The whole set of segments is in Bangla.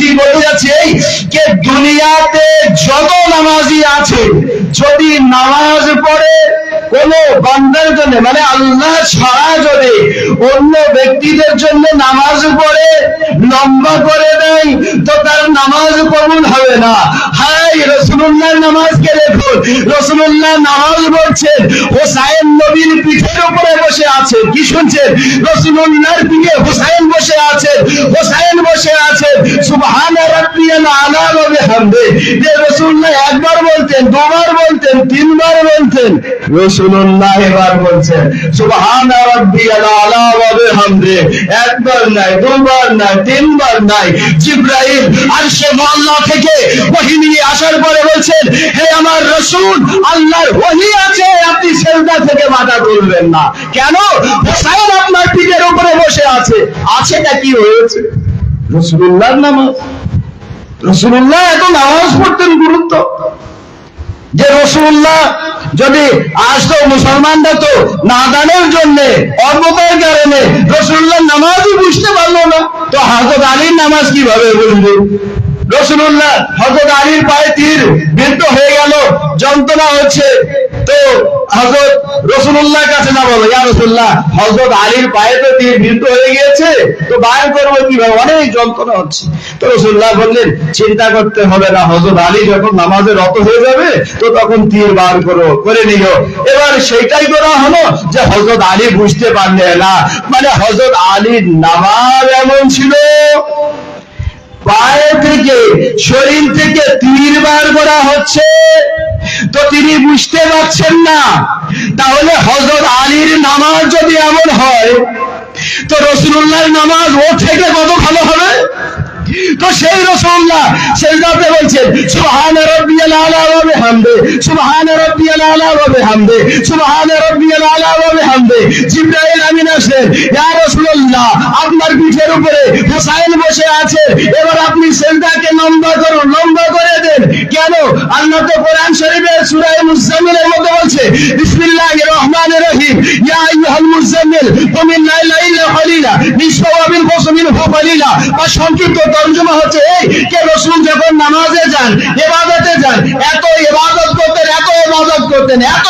ঠিক বলতে যাচ্ছি এই যে দুনিয়াতে যত নামাজি আছে, যদি নামাজ পড়ে, কোন বান্দার জন্য মানে আল্লাহ ছাড়া যদি অন্য ব্যক্তিদের জন্য নামাজ পড়ে, লম্বা করে দেয়, তো তার নামাজ কবুল হবে না। হাই রসুল্লাহ নামাজকে দেখুন? রসুল্লাহ নামাজ পড়ছেন, হোসাইন নবীর পিঠের উপরে বসে আছেন। কি শুনছেন? রসুল্লাহর পিঠে হোসাইন বসে আছেন। একবার বলতেন, দুবার বলতেন, তিনবার বলতেন এবার বলছেন একবার নাই, দুবার নাই, তিনবার নাই। থেকে ওহী নিয়ে আসার পরে বলছেন, হে আমার রাসূল, আল্লাহর ওহী আছে, আপনি সেজদা থেকে মাথা তুলবেন না। কেন? হোসাইন আপনার পিঠের উপরে বসে আছে। আছেটা কি হয়েছে? রসুল্লাহর নামাজ রসুল্লাহ এত নামাজ পড়তেন গুরুত্ব। যে রসুল্লাহ যদি আসতো মুসলমানরা তো নাদানের জন্য অল্পতার কারণে রসুল্লাহ নামাজই বুঝতে পারল না। তো হাজত আলীর নামাজ কীভাবে বুঝবে? রসুল্লাহ হজরত আলীর পায়ে তীর বৃদ্ধ হয়ে গেল, যন্ত্রণা হচ্ছে। তো হজরত রসুল্লাহ কাছে না বলো, ইয়া রসুল্লাহ হজরত আলীর পায়ে তো তীর বিদ্ধ হয়ে গিয়েছে, তো বাইর করব কীভাবে? অনেক যন্ত্রণা হচ্ছে। তো রসুল্লাহ বললেন, চিন্তা করতে হবে না হজরত আলী যখন নামাজে রত হয়ে যাবে, তো তখন তীর বার করো, করে নিল এবার সেটাই করা হলো যে হজরত আলী বুঝতে পারলে না। মানে হজরত আলীর নামাজ এমন ছিল, পায়ে থেকে, শরীর থেকে তীর বার করা হচ্ছে। তো তিনি বুঝতে পারছেন না। তাহলে হজরত আলীর নামাজ যদি এমন হয়, তো রসুল্লাহর নামাজ ওর থেকে কত ভালো হবে? তো সেই রসুল্লাহ, সেই রাতে বলছেন, সুবহান রাব্বিয়াল আলা ওয়া বিহামদি, সুবহান রাব্বিয়াল আলা ওয়া বিহামদি, সুবহান রাব্বিয়াল আলা ওয়া বিহামদি। জিবরাইল আমিন আসেন ইয়া রাসূলুল্লাহ, আপনার পিঠের উপরে হুসাইন বসে আছে, এবার আপনি সেজদাকে লম্বা করুন, লম্বা করে দেন কেন? আল্লাহ তো কোরআন শরীফের সুরাই মুজাম্মিলের মধ্যে বলছে বিসমিল্লাহ রহমান রহিম, ইয়া আইয়ুহাল মুজাম্মিল লাইলা কলিলা বা সংক্ষিপ্ত তরজমা হচ্ছে এই, কে যখন নামাজে যান, ইবাদতে যান, এত ইবাদত করতেন, এত ইবাদত করতেন, এত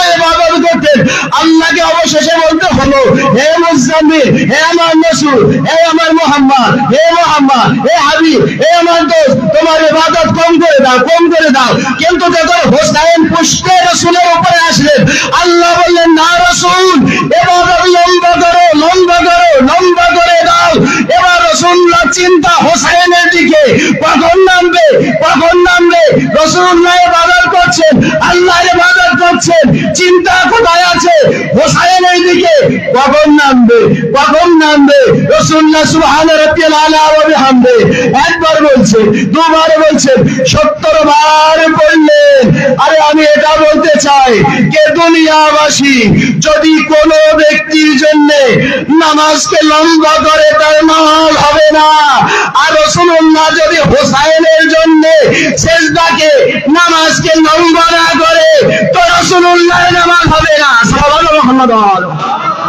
হলো হে মুজাম্মিল হে আমার রসুল হে আমার মোহাম্মদ, হে মোহাম্মদ, হে হাবিব, হে আমার দোস্ত, তোমার ইবাদত কম করে দাও, কম করে দাও। কিন্তু যখন হোসাইন পুষ্পে রসুলের উপরে আসলেন, আল্লাহ বললেন, না রসুল এবাদত লম্বা করো লম্বা করো, লম্বা করে দাও। এবার রসুল্লাহ চিন্তা হোসাইনের দিকে, কখন নামবে কখন নামবে? রসুল্লাহ বাজার করছেন, আল্লাহ বাজার করছেন, চিন্তা কোথায় আছে? হোসাইনের কখন নামবে? কখন নামবে? রসুল্লাহ সুবহান রাব্বিয়াল আলা ওয়া বিহামদি একবার বলছে, দুবার বলছেন সত্তর বার বললেন। আরে আমি এটা বলতে চাই কে দুনিয়াবাসী, যদি কোনো ব্যক্তির জন্য নামাজকে লম্বা করে তার নামাজ হবে না, আর রসুল্লাহ যদি হোসাইনের জন্য শেষদাকে নামাজকে লম্বা না করে, তো রসুল্লাহ নামাজ হবে না। ওয়া সাল্লাম